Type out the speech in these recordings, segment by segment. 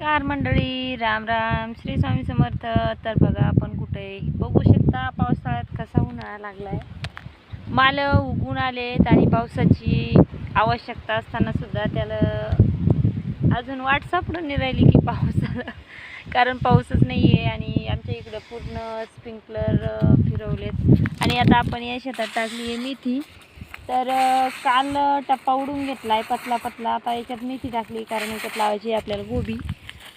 Car मंडळी राम राम. श्री स्वामी समर्थ. तर बघा आपण कुठे? बघू शकता पावसाळ्यात कसा उन्हाळा लागलाय. माल उगून आलेत आणि पावसाची आवश्यकता असताना सुद्धा त्याला अजून वाट सापडून नाही राहिली की पावसाला. कारण पाऊसच नाही आहे आणि आमच्या इकडं पूर्ण स्प्रिंकलर फिरवलेत. आणि आता आपण या शेतात टाकली आहे मेथी. तर काल टप्पा उडून घेतला आहे पतला पतला आता याच्यात मेथी टाकली कारण याच्यात लावायची आहे आपल्याला गोबी.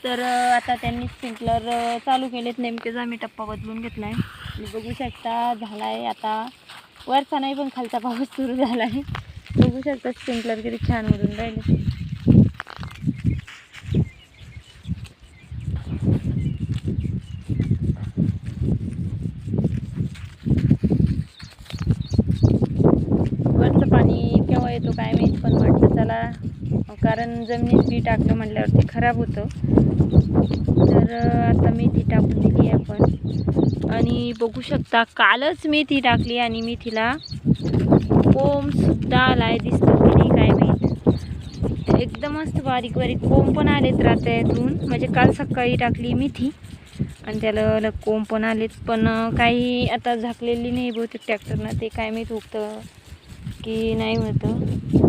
तर आता त्यांनी स्प्रिंकलर चालू केलेत. नेमकेच आम्ही टप्पा बदलून घेतला आहे बघू शकता झाला आहे आता. वरचा नाही पण खालचा पाऊस सुरू झाला आहे बघू शकता स्प्रिंकलर किती छान उडून राहिले. वरचं पाणी केव्हा येतो काय माहीत पण वाटतं. त्याला कारण जमिनीत बी टाकलं म्हटल्यावर ते खराब होतं. तर आता मेथी टाकून दिली आपण. आणि बघू शकता कालच मेथी टाकली आणि मेथीला कोंबसुद्धा आला आहे दिसतो की नाही काय माहीत. एकदम मस्त बारीक बारीक कोंब पण आलेत रात्यातून म्हणजे काल सकाळी टाकली मेथी. आणि त्याला कोंब पण आलेत. पण काही आता झाकलेली नाही बहुतेक ट्रॅक्टरनं. ते काय माहीत उगतं की नाही होतं.